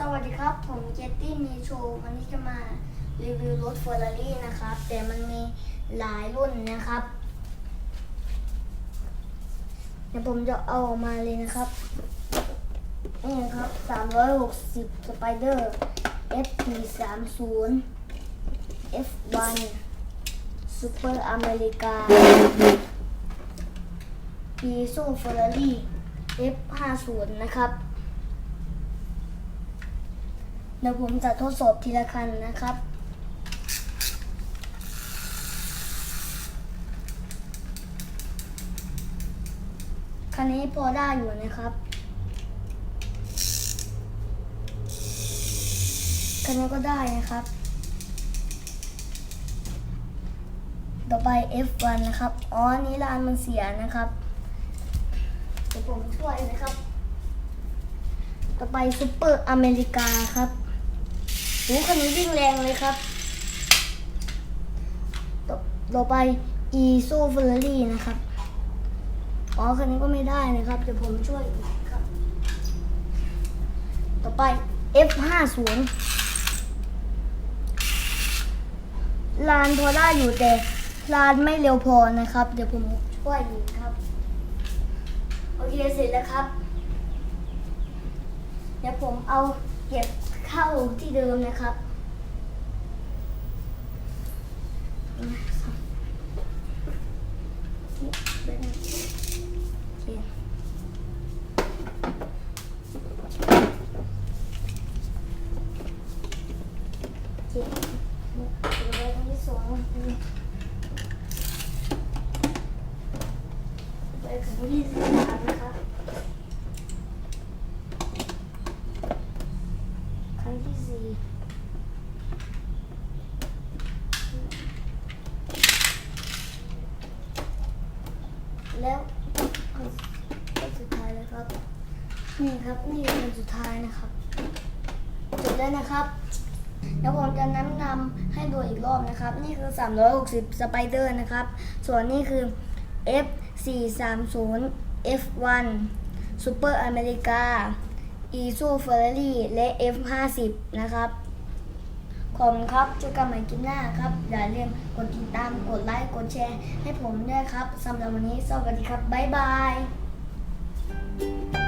สวัสดีครับ ผมเจตตี้มีโชว์วันนี้จะมารีวิวรถเฟอร์รารี่นะครับ แต่มันมีหลายรุ่นนะครับ เดี๋ยวผมจะเอาออกมาเลยนะครับ นี่ครับ 360 Spider FT30 F1 Super America p i s o Ferrari F50 นะครับ ดี๋ยวผมจะทดสอบทีละคันนะครับ คันนี้พอได้อยู่นะครับ คันนี้ก็ได้นะครับ ต่อไป F1 นะครับ อ๋อ นี้ลานมันเสียนะครับเดี๋ยวผมช่วยนะครับ ต่อไปซูเปอร์อเมริกาครับ หคันนี้วิ่งแรงเลยครับต่อต่อไปอีโซเฟอร์รี่นะครับ อ๋อคันนี้ก็ไม่ได้นะครับ เดี๋ยวผมช่วยอีกครับ ต่อไป F50 ลานพอได้อยู่แต่ลานไม่เร็วพอนะครับ เดี๋ยวผมช่วยอีกครับ โอเคเสร็จแล้วครับ เดี๋ยวผมเอา เก็บเข้าที่เดิมนะครับไปครั้งที่สามนะครับ ครั้ง ที่สี่แล้วอันสุดท้ายแล้วครับ นี่ครับนี่คนสุดท้ายนะครับจบแล้วนะครับ แล้วผมจะแนะนำให้ดูอีกรอบนะครับ นี่คือ 360 สไปเดอร์นะครับ ส่วนนี่คือ F430 F1 Super America e s o Ferrari และ F50 นะครับขอบคุณครับเจอกันใหม่คลิปหน้าครับ อย่าลืมกดติดตาม กดไลค์ กดแชร์ให้ผมด้วยครับสำหรับวันนี้ สวัสดีครับ บ๊ายบาย